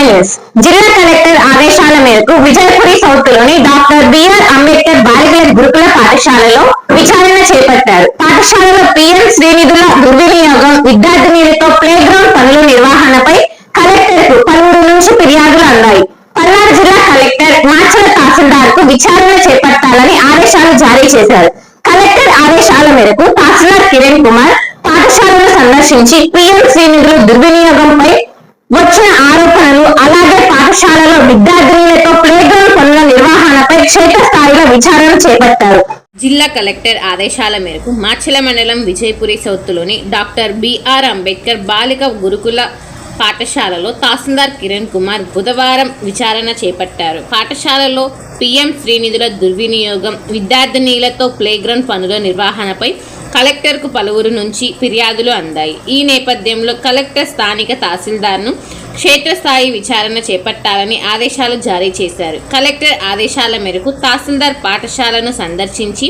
News జిల్లా collector ఆదేశాల మేరకు విజయపురి సౌత్లోని డాక్టర్ బిఆర్ అంబేద్కర్ బాలికల గురుకుల పాఠశాలలో విచారణ చేపట్టారు. పాఠశాలలో పిఎం శ్రీనిధుల దుర్వినియోగం విద్యార్థినులతో ప్లే గ్రౌండ్ పనుల నిర్వహణపై కలెక్టర్కు పలువురు నుంచి ఫిర్యాదులు అందాయి. పల్నాడు జిల్లా కలెక్టర్ మాచల తహసీల్దార్కు విచారణ చేపట్టాలని ఆదేశాలు జారీ చేశారు. కలెక్టర్ ఆదేశాల మేరకు తహసీల్దార్ కిరణ్ కుమార్ పాఠశాలను సందర్శించి పిఎం శ్రీనిధుల దుర్వినియోగంపై వచ్చిన ఆరోపణలు అలాగే పాఠశాలలో విద్యార్థినులతో ప్లేగ్రౌండ్ పనుల నిర్వహణపై క్షేత్రస్థాయిలో విచారణ చేపట్టారు. జిల్లా కలెక్టర్ ఆదేశాల మేరకు మాచెల మండలం విజయపురి సౌత్లోని డాక్టర్ బిఆర్ అంబేద్కర్ బాలిక గురుకుల పాఠశాలలో తహసీల్దార్ కిరణ్ కుమార్ బుధవారం విచారణ చేపట్టారు. పాఠశాలలో పిఎం శ్రీనిధుల దుర్వినియోగం విద్యార్థినీలతో ప్లేగ్రౌండ్ పనుల నిర్వహణపై కలెక్టర్కు పలువురు నుంచి ఫిర్యాదులు అందాయి. ఈ నేపథ్యంలో కలెక్టర్ స్థానిక తహసీల్దార్ను క్షేత్రస్థాయి విచారణ చేపట్టాలని ఆదేశాలు జారీ చేశారు. కలెక్టర్ ఆదేశాల మేరకు తహసీల్దార్ పాఠశాలను సందర్శించి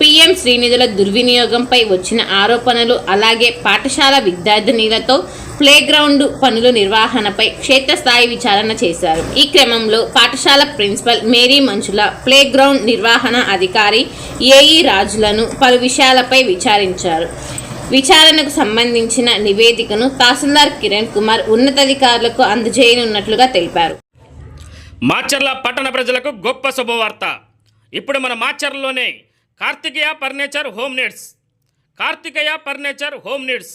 పిఎం శ్రీనిధుల దుర్వినియోగంపై వచ్చిన ఆరోపణలు అలాగే పాఠశాల విద్యార్థినీలతో ప్లేగ్రౌండ్ పనుల నిర్వహణపై క్షేత్రస్థాయి విచారణ చేశారు. ఈ క్రమంలో పాఠశాల ప్రిన్సిపల్ మేరీ మంచుల ప్లేగ్రౌండ్ నిర్వహణ అధికారి ఏఈ రాజులను పలు విషయాలపై విచారించారు. విచారణకు సంబంధించిన నివేదికను తహసీల్దార్ కిరణ్ కుమార్ ఉన్నతాధికారులకు అందజేయనున్నట్లుగా తెలిపారు. మాచర్ల పట్టణ ప్రజలకు గొప్ప శుభవార్త. ఇప్పుడు మన మాచర్లలోనే Karthikeya furniture home needs. Karthikeya furniture home needs.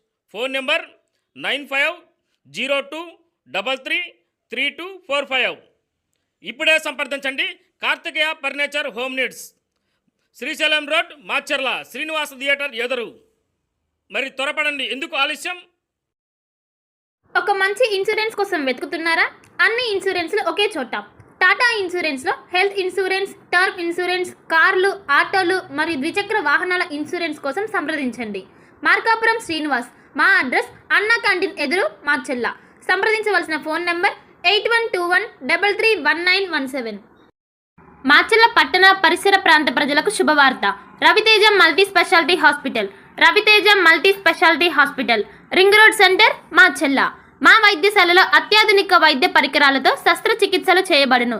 Phone number nine five zero two double three three two four five. ఇప్పుడే సంప్రదించండి. Karthikeya furniture home needs. Srisailam road Macherla Srinivasa theatre ఎదురు. మరి త్వరపడండి. ఎందుకు ఆలస్యం? ఒక మంచి ఇన్సూరెన్స్ కోసం వెతుకుతున్నారా? అన్ని ఇన్సూరెన్స్లు ఒకే చోట. టాటా ఇన్సూరెన్స్లో హెల్త్ ఇన్సూరెన్స్ టర్మ్ ఇన్సూరెన్స్ కార్లు ఆటోలు మరియు ద్విచక్ర వాహనాల ఇన్సూరెన్స్ కోసం సంప్రదించండి. మార్కాపురం శ్రీనివాస్ మా అడ్రస్ అన్న క్యాంటీన్ ఎదురు మా చెల్ల. సంప్రదించవలసిన phone number eight one two one double three one nine one seven. Macherla పట్టణ పరిసర ప్రాంత ప్రజలకు శుభవార్త. Raviteja multi speciality hospital. Raviteja multi speciality hospital. Ring road centre Macherla మా వైద్యశాలలో అత్యాధునిక వైద్య పరికరాలతో శస్త్రచికిత్సలు చేయబడును.